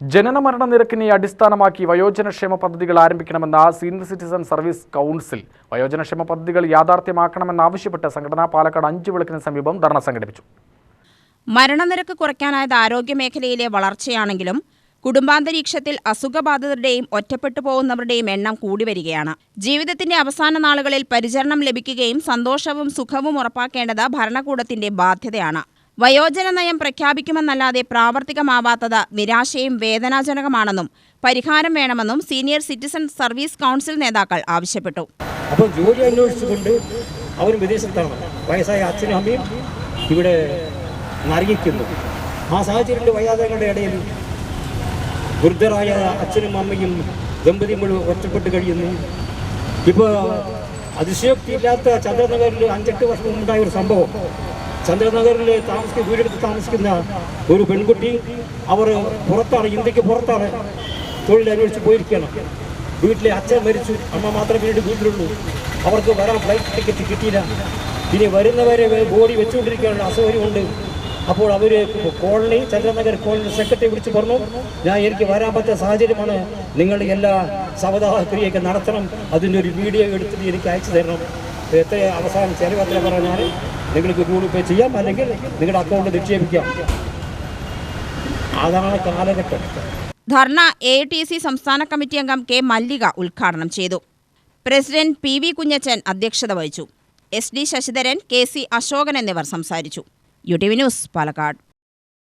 ജനന മരണ നിരക്കിനെ അടിസ്ഥാനമാക്കി വയോജനക്ഷേമ പദ്ധതികൾ ആരംഭിക്കണമെന്ന സീനിയർ സിറ്റിസൺ സർവീസ് കൗൺസിൽ. വയോജനക്ഷേമ പദ്ധതികൾ യാഥാർത്ഥ്യമാക്കണമെന്നാവശ്യപ്പെട്ട് സംഘടന പാലക്കാട് അഞ്ചു വിളക്കിന് സമീപം ധർണ സംഘടിപ്പിച്ചു. മരണനിരക്ക് കുറയ്ക്കാനായത് ആരോഗ്യമേഖലയിലെ വളർച്ചയാണെങ്കിലും കുടുംബാന്തരീക്ഷത്തിൽ അസുഖബാധിതരുടെയും ഒറ്റപ്പെട്ടു പോകുന്നവരുടെയും എണ്ണം കൂടി വരികയാണ്. ജീവിതത്തിന്റെ അവസാന നാളുകളിൽ പരിചരണം ലഭിക്കുകയും സന്തോഷവും സുഖവും ഉറപ്പാക്കേണ്ടത് ഭരണകൂടത്തിന്റെ ബാധ്യതയാണ്. വയോജന നയം പ്രഖ്യാപിക്കുമെന്നല്ലാതെ പ്രാവർത്തികമാവാത്തത് നിരാശയും വേദനാജനകമാണെന്നും പരിഹാരം വേണമെന്നും സീനിയർ സിറ്റിസൺ സർവീസ് കൗൺസിൽ നേതാക്കൾ ആവശ്യപ്പെട്ടു. അപ്പോൾ ജോലി അന്വേഷിച്ചുകൊണ്ട് അവർ വിദേശത്താണ്. വയസ്സായ അച്ഛനും അമ്മയും ഇവിടെ നറിയിക്കുന്നു ആ സാഹചര്യത്തിൽ വയോജനങ്ങളുടെ ഇടയിൽ വൃദ്ധരായ അച്ഛനും അമ്മയും ദമ്പതികളും ഒറ്റപ്പെട്ട് കഴിയുന്നു. ഇപ്പോൾ അതിശയോക്തിയില്ലാത്ത ചന്ദ്രനഗറിൽ അഞ്ചെട്ട് വർഷം മുമ്പുണ്ടായ ഒരു സംഭവം. ചന്ദ്രനഗറിൽ താമസിക്കുന്ന വീടെടുത്ത് താമസിക്കുന്ന ഒരു പെൺകുട്ടി അവർ പുറത്താണ് ഇന്ത്യയ്ക്ക് പുറത്താണ് തൊഴിൽ അന്വേഷിച്ച് പോയിരിക്കുകയാണ്. വീട്ടിലെ അച്ഛൻ മരിച്ചു അമ്മ മാത്രമേ വീട് വീട്ടിലുള്ളൂ. അവർക്ക് വരാൻ ഫ്ലൈറ്റ് ടിക്കറ്റ് കിട്ടിയില്ല. ഇനി വരുന്നവരെ ബോഡി വെച്ചുകൊണ്ടിരിക്കാനുള്ള അസൗകര്യമുണ്ട്. അപ്പോൾ അവർ കോളനി ചന്ദ്രനഗർ കോളനി സെക്രട്ടറി വിളിച്ച് പറഞ്ഞു ഞാൻ എനിക്ക് വരാൻ പറ്റുന്ന സാഹചര്യമാണ്. നിങ്ങൾ എല്ലാ സവതാഹ ക്രിയയൊക്കെ നടത്തണം. അതിന്റെ ഒരു വീഡിയോ എടുത്തിട്ട് എനിക്ക് അയച്ചു തരണം. എത്ര അവസാനം ചെലവ് എത്ര പറഞ്ഞാൽ നിങ്ങൾക്ക് ഗൂഗിൾ പേ ചെയ്യാം അല്ലെങ്കിൽ നിങ്ങളുടെ അക്കൗണ്ട് നിക്ഷേപിക്കാം. അതാണ് കാലഘട്ടം. ധർണ എ ടി സി സംസ്ഥാന കമ്മിറ്റി അംഗം കെ മല്ലിക ഉദ്ഘാടനം ചെയ്തു. പ്രസിഡന്റ് പി വി കുഞ്ഞച്ചൻ അധ്യക്ഷത വഹിച്ചു. S D Sasidharan K C Ashokan എന്നിവർ സംസാരിച്ചു. U T V news Palakkad.